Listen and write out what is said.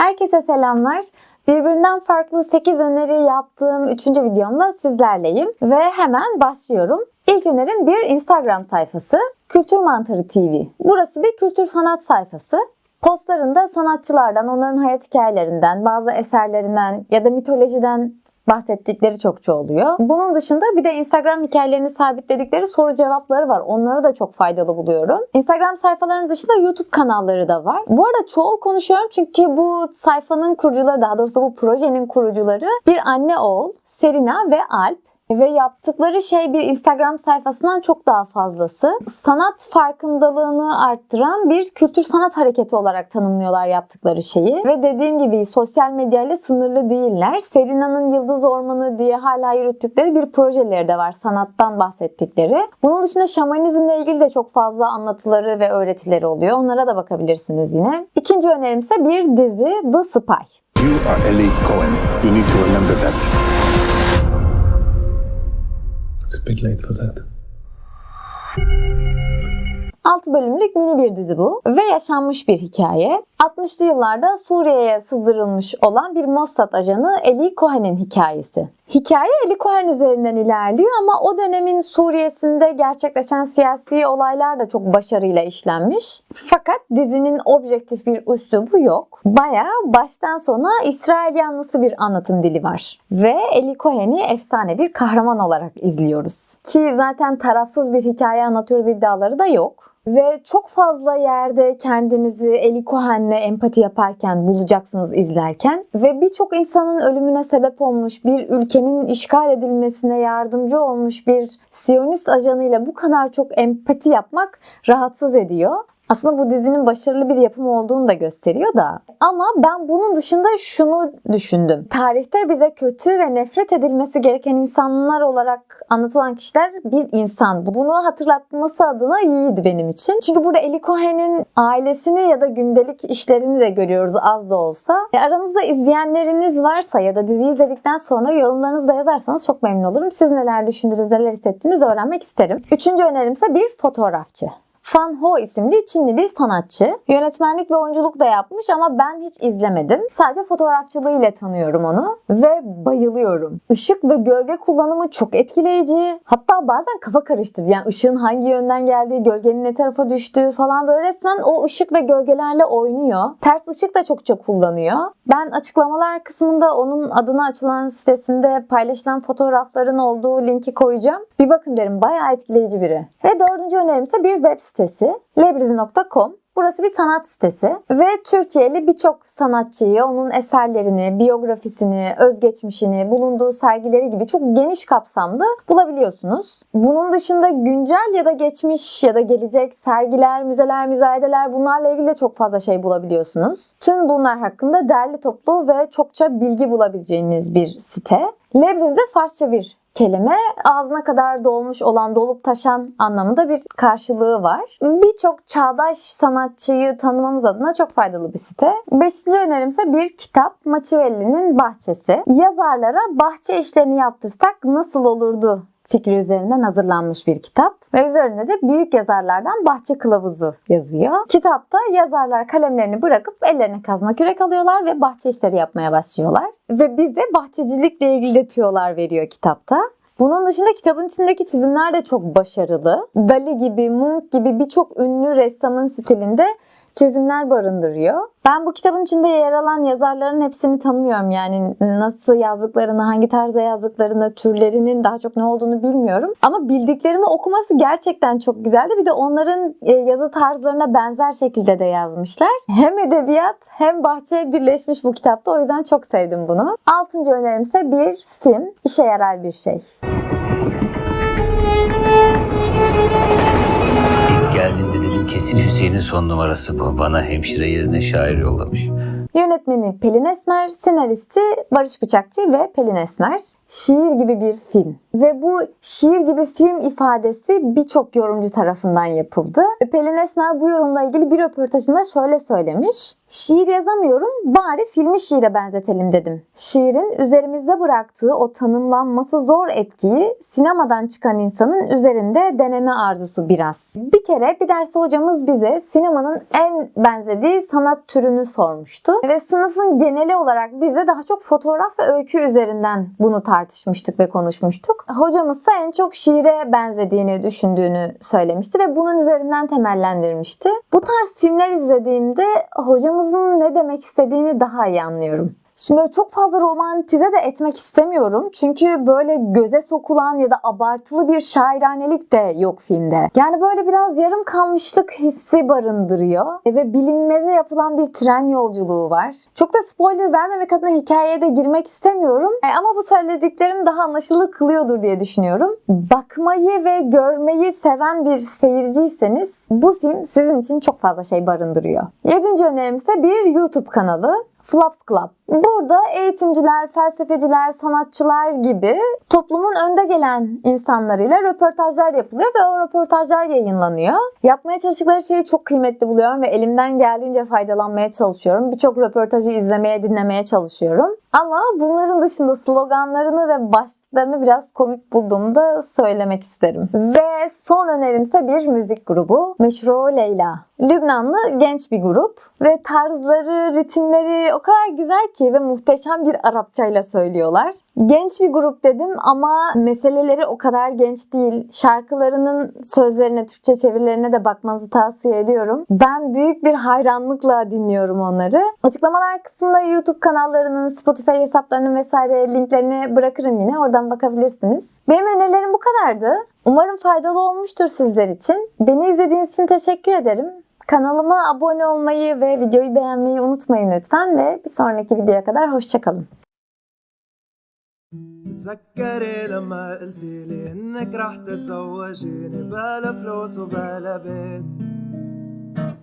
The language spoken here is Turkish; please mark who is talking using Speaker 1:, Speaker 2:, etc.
Speaker 1: Herkese selamlar. Birbirinden farklı 8 öneri yaptığım 3. videomla sizlerleyim ve hemen başlıyorum. İlk önerim bir Instagram sayfası. Kültür Mantarı TV. Burası bir kültür sanat sayfası. Postlarında sanatçılardan, onların hayat hikayelerinden, bazı eserlerinden ya da mitolojiden bahsettikleri çokça oluyor. Bunun dışında bir de Instagram hikayelerini sabitledikleri soru cevapları var. Onları da çok faydalı buluyorum. Instagram sayfalarının dışında YouTube kanalları da var. Bu arada çoğul konuşuyorum çünkü bu sayfanın kurucuları, daha doğrusu bu projenin kurucuları bir anne oğul, Serina ve Alp. Ve yaptıkları şey bir Instagram sayfasından çok daha fazlası. Sanat farkındalığını arttıran bir kültür sanat hareketi olarak tanımlıyorlar yaptıkları şeyi. Ve dediğim gibi sosyal medyayla sınırlı değiller. Serina'nın Yıldız Ormanı diye hala yürüttükleri bir projeleri de var. Sanattan bahsettikleri. Bunun dışında şamanizmle ilgili de çok fazla anlatıları ve öğretileri oluyor. Onlara da bakabilirsiniz yine. İkinci önerim ise bir dizi The Spy.
Speaker 2: You are Ellie Cohen. You need to remember that.
Speaker 3: For that.
Speaker 1: 6 bölümlük mini bir dizi bu ve yaşanmış bir hikaye. 60'lı yıllarda Suriye'ye sızdırılmış olan bir Mossad ajanı Eli Cohen'in hikayesi. Hikaye Eli Cohen üzerinden ilerliyor ama o dönemin Suriye'sinde gerçekleşen siyasi olaylar da çok başarıyla işlenmiş. Fakat dizinin objektif bir üslubu yok. Baya baştan sona İsrail yanlısı bir anlatım dili var. Ve Eli Cohen'i efsane bir kahraman olarak izliyoruz. Ki zaten tarafsız bir hikaye anlatıyoruz iddiaları da yok. Ve çok fazla yerde kendinizi Eli Cohen'le empati yaparken bulacaksınız izlerken. Ve birçok insanın ölümüne sebep olmuş, bir ülkenin işgal edilmesine yardımcı olmuş bir Siyonist ajanıyla bu kadar çok empati yapmak rahatsız ediyor. Aslında bu dizinin başarılı bir yapım olduğunu da gösteriyor da. Ama ben bunun dışında şunu düşündüm. Tarihte bize kötü ve nefret edilmesi gereken insanlar olarak anlatılan kişiler bir insan. Bunu hatırlatması adına iyiydi benim için. Çünkü burada Eli Cohen'in ailesini ya da gündelik işlerini de görüyoruz az da olsa. E aranızda izleyenleriniz varsa ya da diziyi izledikten sonra yorumlarınızı da yazarsanız çok memnun olurum. Siz neler düşündünüz, neler hissettiniz öğrenmek isterim. Üçüncü önerimse bir fotoğrafçı. Fan Ho isimli Çinli bir sanatçı. Yönetmenlik ve oyunculuk da yapmış ama ben hiç izlemedim. Sadece fotoğrafçılığı ile tanıyorum onu ve bayılıyorum. Işık ve gölge kullanımı çok etkileyici. Hatta bazen kafa karıştırıcı. Yani ışığın hangi yönden geldiği, gölgenin ne tarafa düştüğü falan böyle resmen o ışık ve gölgelerle oynuyor. Ters ışık da çokça kullanıyor. Ben açıklamalar kısmında onun adına açılan sitesinde paylaşılan fotoğrafların olduğu linki koyacağım. Bir bakın derim bayağı etkileyici biri. Ve dördüncü önerim ise bir web sitesi. Lebrizi.com Burası bir sanat sitesi ve Türkiye'li birçok sanatçıyı, onun eserlerini, biyografisini, özgeçmişini, bulunduğu sergileri gibi çok geniş kapsamda bulabiliyorsunuz. Bunun dışında güncel ya da geçmiş ya da gelecek sergiler, müzeler, müzayedeler bunlarla ilgili de çok fazla şey bulabiliyorsunuz. Tüm bunlar hakkında derli toplu ve çokça bilgi bulabileceğiniz bir site. Lebriz de Farsça bir kelime ağzına kadar dolmuş olan dolup taşan anlamında bir karşılığı var. Birçok çağdaş sanatçıyı tanımamız adına çok faydalı bir site. Beşinci önerimse bir kitap Machiavelli'nin Bahçesi. Yazarlara bahçe işlerini yaptırsak nasıl olurdu fikri üzerinden hazırlanmış bir kitap. Ve üzerinde de büyük yazarlardan bahçe kılavuzu yazıyor. Kitapta yazarlar kalemlerini bırakıp ellerine kazma kürek alıyorlar ve bahçe işleri yapmaya başlıyorlar. Ve bize bahçecilikle ilgili de tüyolar veriyor kitapta. Bunun dışında kitabın içindeki çizimler de çok başarılı. Dali gibi, Munch gibi birçok ünlü ressamın stilinde çizimler barındırıyor. Ben bu kitabın içinde yer alan yazarların hepsini tanımıyorum. Yani nasıl yazdıklarını, hangi tarzda yazdıklarını, türlerinin daha çok ne olduğunu bilmiyorum. Ama bildiklerimi okuması gerçekten çok güzeldi. Bir de onların e, yazı tarzlarına benzer şekilde de yazmışlar. Hem edebiyat hem bahçe birleşmiş bu kitapta. O yüzden çok sevdim bunu. Altıncı önerimse bir film, işe yarar bir şey.
Speaker 4: İlk kesin Hüseyin'in son numarası bu. Bana hemşire yerine şair yollamış.
Speaker 1: Yönetmeni Pelin Esmer, senaristi Barış Bıçakçı ve Pelin Esmer. Şiir gibi bir film. Ve bu şiir gibi film ifadesi birçok yorumcu tarafından yapıldı. Pelin Esmer bu yorumla ilgili bir röportajında şöyle söylemiş. Şiir yazamıyorum, bari filmi şiire benzetelim dedim. Şiirin üzerimizde bıraktığı o tanımlanması zor etkiyi sinemadan çıkan insanın üzerinde deneme arzusu biraz. Bir kere bir derste hocamız bize sinemanın en benzediği sanat türünü sormuştu. Ve sınıfın geneli olarak bize daha çok fotoğraf ve öykü üzerinden bunu tartışmıştık ve konuşmuştuk. Hocamız ise en çok şiire benzediğini düşündüğünü söylemişti ve bunun üzerinden temellendirmişti. Bu tarz filmler izlediğimde hocamızın ne demek istediğini daha iyi anlıyorum. Şimdi çok fazla romantize de etmek istemiyorum. Çünkü böyle göze sokulan ya da abartılı bir şairanelik de yok filmde. Yani böyle biraz yarım kalmışlık hissi barındırıyor. E, Ve bilinmeze yapılan bir tren yolculuğu var. Çok da spoiler vermemek adına hikayeye de girmek istemiyorum. E, ama bu söylediklerim daha anlaşılır kılıyordur diye düşünüyorum. Bakmayı ve görmeyi seven bir seyirciyseniz bu film sizin için çok fazla şey barındırıyor. Yedinci önerim ise bir YouTube kanalı. Flops Club. Burada eğitimciler, felsefeciler, sanatçılar gibi toplumun önde gelen insanlarıyla röportajlar yapılıyor ve o röportajlar yayınlanıyor. Yapmaya çalıştıkları şeyi çok kıymetli buluyorum ve elimden geldiğince faydalanmaya çalışıyorum. Birçok röportajı izlemeye, dinlemeye çalışıyorum. Ama bunların dışında sloganlarını ve başlıklarını biraz komik bulduğumu da söylemek isterim. Ve son önerimse bir müzik grubu. Meşru Leyla. Lübnanlı genç bir grup ve tarzları, ritimleri o kadar güzel ki ve muhteşem bir Arapçayla söylüyorlar. Genç bir grup dedim ama meseleleri o kadar genç değil. Şarkılarının sözlerine, Türkçe çevirilerine de bakmanızı tavsiye ediyorum. Ben büyük bir hayranlıkla dinliyorum onları. Açıklamalar kısmında YouTube kanallarının, Spotify hesaplarının vesaire linklerini bırakırım yine. Oradan bakabilirsiniz. Benim önerilerim bu kadardı. Umarım faydalı olmuştur sizler için. Beni izlediğiniz için teşekkür ederim. Kanalıma abone olmayı ve videoyu beğenmeyi unutmayın lütfen ve bir sonraki videoya kadar hoşçakalın.
Speaker 5: تذكري لما قلتي لي انك رح تتزوجيني بلا فلوس وبلا بيت